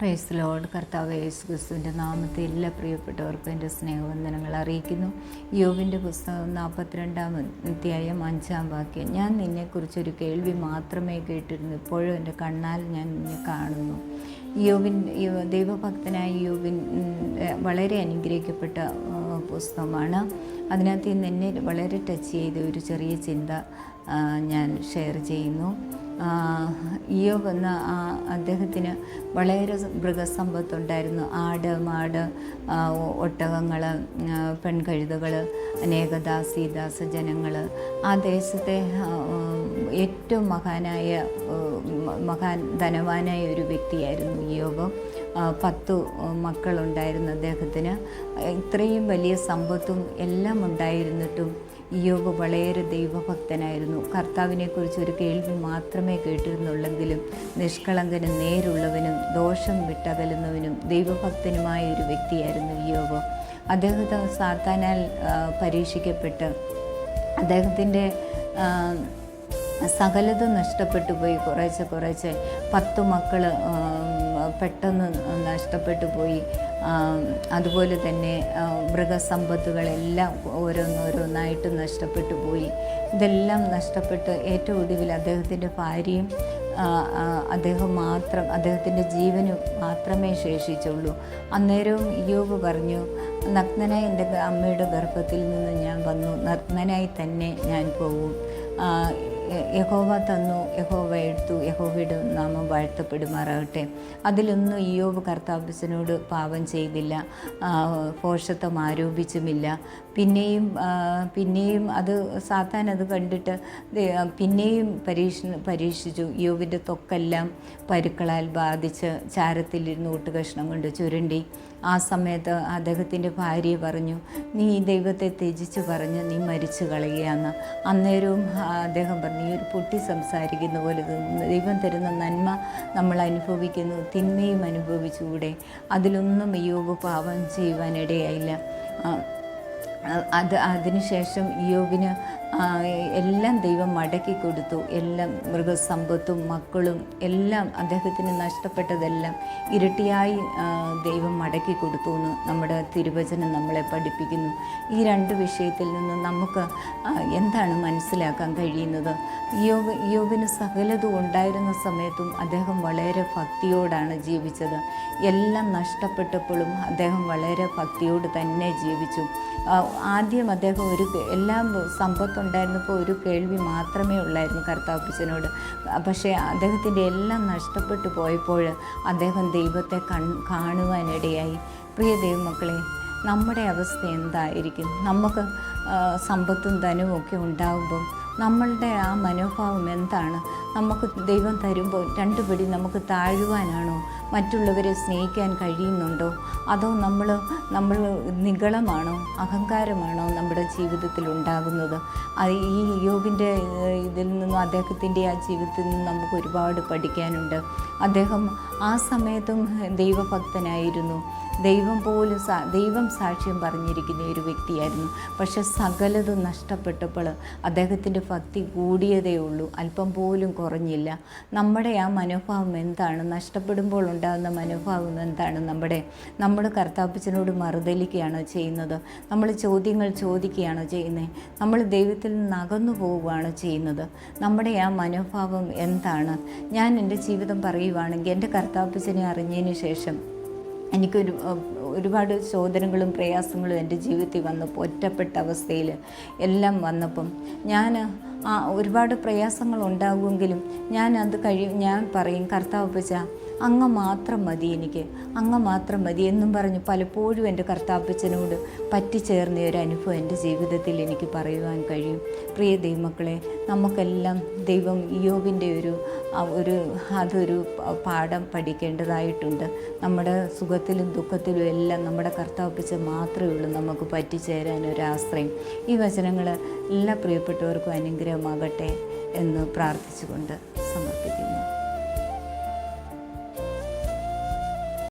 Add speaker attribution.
Speaker 1: Price load കർത്താവ് യേശു ക്രിസ്തുവിന്റെ നാമത്തെ എല്ലാ പ്രിയപ്പെട്ടവർക്കും എന്റെ സ്നേഹവന്ദനങ്ങൾ അറിയിക്കുന്നു. യോവിന്റെ പുസ്തകം നാൽപ്പത്തിരണ്ടാം അധ്യായം അഞ്ചാം വാക്യം. ഞാൻ നിന്നെക്കുറിച്ചൊരു കേൾവി മാത്രമേ കേട്ടിരുന്നു. ഇപ്പോഴും എന്റെ കണ്ണാൽ ഞാൻ നിന്നെ കാണുന്നു. യോവിൻ ദൈവഭക്തനായ യോവിൻ വളരെ അനുഗ്രഹിക്കപ്പെട്ട പുസ്തകമാണ്. അതിനകത്ത് നിന്ന് എന്നെ വളരെ ടച്ച് ചെയ്ത ഒരു ചെറിയ ചിന്ത ഞാൻ ഷെയർ ചെയ്യുന്നു. ഇയോബ് എന്ന അദ്ദേഹത്തിന് വളരെ മൃഗസമ്പത്തുണ്ടായിരുന്നു. ആട് മാട് ഒട്ടകങ്ങൾ പെൺകഴുതകൾ അനേക ദാസി ദാസജനങ്ങൾ ആ ദേശത്തെ ഏറ്റവും മഹാനായ മഹാൻ ധനവാനായ ഒരു വ്യക്തിയായിരുന്നു ആ, പത്തു മക്കളുണ്ടായിരുന്നു അദ്ദേഹത്തിന്. ഇത്രയും വലിയ സമ്പത്തും എല്ലാം ഉണ്ടായിരുന്നിട്ടും ഇയോബ് വളരെ ദൈവഭക്തനായിരുന്നു. കർത്താവിനെക്കുറിച്ച് ഒരു കേൾവി മാത്രമേ കേട്ടിരുന്നുള്ളെങ്കിലും നിഷ്കളങ്കനും നേരുള്ളവനും ദോഷം വിട്ടകലുന്നവനും ദൈവഭക്തനുമായ ഒരു വ്യക്തിയായിരുന്നു ഇയോബ് അദ്ദേഹത്തെ സാത്താനാൽ പരീക്ഷിക്കപ്പെട്ട് അദ്ദേഹത്തിന്റെ സകലതും നഷ്ടപ്പെട്ടു പോയി. കുറേശ്ശെ കുറേശ്ശെ പത്ത് മക്കൾ പെട്ടെന്ന് നഷ്ടപ്പെട്ടു പോയി. അതുപോലെ തന്നെ മൃഗസമ്പത്തുകളെല്ലാം ഓരോന്നോരോന്നായിട്ട് നഷ്ടപ്പെട്ടു പോയി. ഇതെല്ലാം നഷ്ടപ്പെട്ട് ഏറ്റവും ഒടുവിൽ അദ്ദേഹത്തിന്റെ ഭാര്യയും അദ്ദേഹം മാത്രം അദ്ദേഹത്തിന്റെ ജീവനും മാത്രമേ ശേഷിച്ചുള്ളൂ. അന്നേരവും യോബ് പറഞ്ഞു നഗ്നനായി എന്റെ അമ്മയുടെ ഗർഭത്തിൽ നിന്ന് ഞാൻ വന്നു. നഗ്നനായി തന്നെ ഞാൻ പോകും യഹോവ തന്നു. യഹോവ എടുത്തു. യഹോവയുടെ നാമം വാഴ്ത്തപ്പെടുമാറാകട്ടെ. അതിലൊന്നും ഇയോബ് കർത്താവ്യസനോട് പാപം ചെയ്തില്ല. പോഷത്വം ആരോപിച്ചുമില്ല. പിന്നെയും പിന്നെയും അത് സാത്താൻ അത് കണ്ടിട്ട് പിന്നെയും പരീക്ഷ പരീക്ഷിച്ചു. യോവിന്റെ തൊക്കെല്ലാം പരുക്കളാൽ ബാധിച്ച് ചാരത്തിലിരുന്ന് ഊട്ടുകഷ്ണം കൊണ്ട് ചുരുണ്ടി. ആ സമയത്ത് അദ്ദേഹത്തിന്റെ ഭാര്യ പറഞ്ഞു നീ ദൈവത്തെ ത്യജിച്ച് പറഞ്ഞ് നീ മരിച്ചു കളയുകയെന്ന്. അന്നേരവും അദ്ദേഹം പറഞ്ഞു ഈ ഒരു പൊട്ടി സംസാരിക്കുന്ന പോലെ ദൈവം തരുന്ന നന്മ നമ്മൾ അനുഭവിക്കുന്നു തിന്മയും അനുഭവിച്ചുകൂടെ? അതിലൊന്നും യോഗ പാപം ചെയ്യുവാനിടയായില്ല. അത് അതിനുശേഷം യോബിന് ആ, എല്ലാം ദൈവം മടക്കി കൊടുത്തു. എല്ലാം മൃഗസമ്പത്തും മക്കളും എല്ലാം അദ്ദേഹത്തിന് നഷ്ടപ്പെട്ടതെല്ലാം ഇരട്ടിയായി ദൈവം മടക്കി കൊടുത്തു എന്ന് നമ്മുടെ തിരുവചനം നമ്മളെ പഠിപ്പിക്കുന്നു. ഈ രണ്ട് വിഷയത്തിൽ നിന്ന് നമുക്ക് എന്താണ് മനസ്സിലാക്കാൻ കഴിയുന്നത്? യോബ് യോബിന് സകലതും ഉണ്ടായിരുന്ന സമയത്തും അദ്ദേഹം വളരെ ഭക്തിയോടാണ് ജീവിച്ചത്. എല്ലാം നഷ്ടപ്പെട്ടപ്പോഴും അദ്ദേഹം വളരെ ഭക്തിയോട് തന്നെ ജീവിച്ചു. ആദ്യം അദ്ദേഹം ഒരു എല്ലാം എല്ലാം സമ്പത്തുണ്ടായിരുന്നപ്പോൾ ഒരു കേൾവി മാത്രമേ ഉള്ളായിരുന്നു കർത്താപ്പച്ചനോട് പക്ഷേ അദ്ദേഹത്തിന്റെ എല്ലാം നഷ്ടപ്പെട്ടു പോയപ്പോൾ അദ്ദേഹം ദൈവത്തെ കൺ കാണുവാനിടയായി. പ്രിയ ദൈവമക്കളെ നമ്മുടെ അവസ്ഥ എന്തായിരിക്കും? നമുക്ക് സമ്പത്തും ധനവും ഒക്കെ ഉണ്ടാകുമ്പം നമ്മളുടെ ആ മനോഭാവം എന്താണ്? നമുക്ക് ദൈവം തരുമ്പോൾ രണ്ടുപടി നമുക്ക് താഴുവാനാണോ? മറ്റുള്ളവരെ സ്നേഹിക്കാൻ കഴിയുന്നുണ്ടോ? അതോ നമ്മൾ നമ്മൾ നിഗളമാണോ അഹങ്കാരമാണോ നമ്മുടെ ജീവിതത്തിൽ ഉണ്ടാകുന്നത്? ഈ യോബിന്റെ ഇതിൽ നിന്നും അദ്ദേഹത്തിന്റെ ആ ജീവിതത്തിൽ നിന്നും നമുക്ക് ഒരുപാട് പഠിക്കാനുണ്ട്. അദ്ദേഹം ആ സമയത്തും ദൈവഭക്തനായിരുന്നു. ദൈവം പോലും സാ ദൈവം സാക്ഷ്യം പറഞ്ഞിരിക്കുന്ന ഒരു വ്യക്തിയായിരുന്നു. പക്ഷെ സകലതും നഷ്ടപ്പെട്ടപ്പോൾ അദ്ദേഹത്തിന്റെ ഭക്തി കൂടിയതേ ഉള്ളൂ. അല്പം പോലും കുറഞ്ഞില്ല. നമ്മുടെ ആ മനോഭാവം എന്താണ്? നഷ്ടപ്പെടുമ്പോൾ ഉണ്ടാകുന്ന മനോഭാവം എന്താണ്? നമ്മുടെ നമ്മൾ കർത്താപ്പച്ചനോട് മറുതലിക്കുകയാണോ ചെയ്യുന്നത്? നമ്മൾ ചോദ്യങ്ങൾ ചോദിക്കുകയാണോ ചെയ്യുന്നത് നമ്മൾ ദൈവത്തിൽ നിന്ന് അകന്നു പോവുകയാണോ ചെയ്യുന്നത്? നമ്മുടെ ആ മനോഭാവം എന്താണ്? ഞാൻ എന്റെ ജീവിതം പറയുവാണെങ്കിൽ എന്റെ കർത്താപ്പച്ചനെ അറിഞ്ഞതിന് ശേഷം എനിക്കൊരു ഒരുപാട് ചോദനങ്ങളും പ്രയാസങ്ങളും എന്റെ ജീവിതത്തിൽ വന്നപ്പോൾ ഒറ്റപ്പെട്ട അവസ്ഥയിൽ എല്ലാം വന്നപ്പം ഞാൻ ഒരുപാട് പ്രയാസങ്ങൾ ഉണ്ടാകുമെങ്കിലും ഞാൻ അത് കഴിയും ഞാൻ പറയും കർത്താവ് പച്ച അങ്ങ് മാത്രം മതി എനിക്ക് അങ്ങ് മാത്രം മതി എന്നും പറഞ്ഞ് പലപ്പോഴും എന്റെ കർത്താപ്പച്ചനോട് പറ്റിച്ചേർന്ന ഒരു അനുഭവം എന്റെ ജീവിതത്തിൽ എനിക്ക് പറയുവാൻ കഴിയും. പ്രിയ ദൈവമക്കളെ നമുക്കെല്ലാം ദൈവം യോഗിന്റെ ഒരു ഒരു അതൊരു പാഠം പഠിക്കേണ്ടതായിട്ടുണ്ട്. നമ്മുടെ സുഖത്തിലും ദുഃഖത്തിലും എല്ലാം നമ്മുടെ കർത്താപ്പച്ച മാത്രമേ ഉള്ളൂ നമുക്ക് പറ്റിച്ചേരാൻ ഒരു ആശ്രയം. ഈ വചനങ്ങൾ എല്ലാ പ്രിയപ്പെട്ടവർക്കും അനുഗ്രഹമാകട്ടെ എന്ന് പ്രാർത്ഥിച്ചുകൊണ്ട് സമർപ്പിക്കുന്നു.